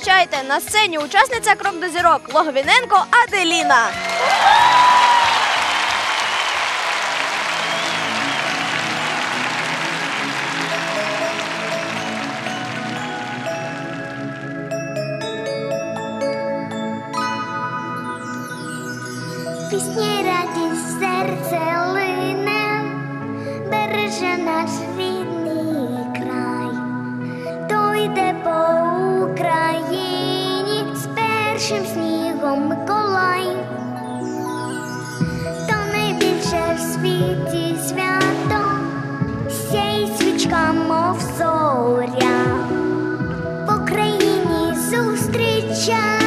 Зустрічайте на сцені учасниця крок до зірок Логвіненко Аделіна. Пісні радість серце. Святом Миколай, то найбільше в світі свято, сяє свічка, мов зоря, в Україні зустрічає.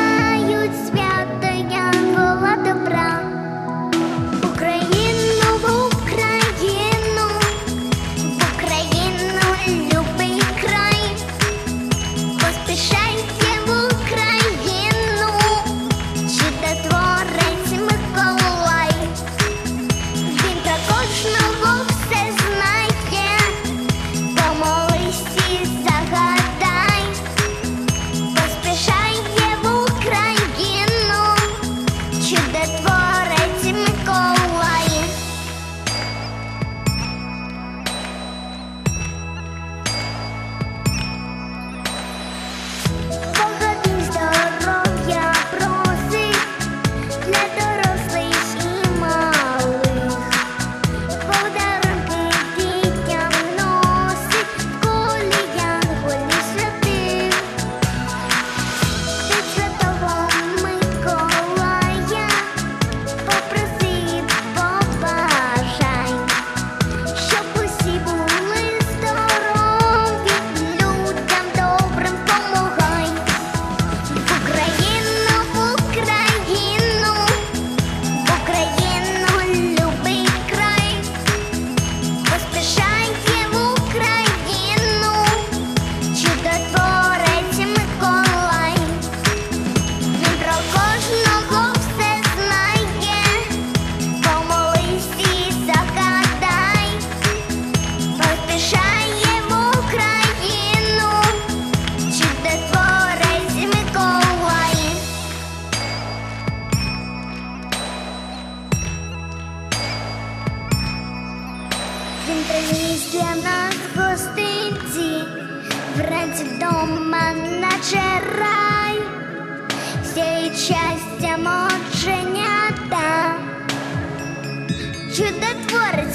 Він приніс для нас гостинці, вранці вдома наче рай, всієї щастя моченята, чудотворець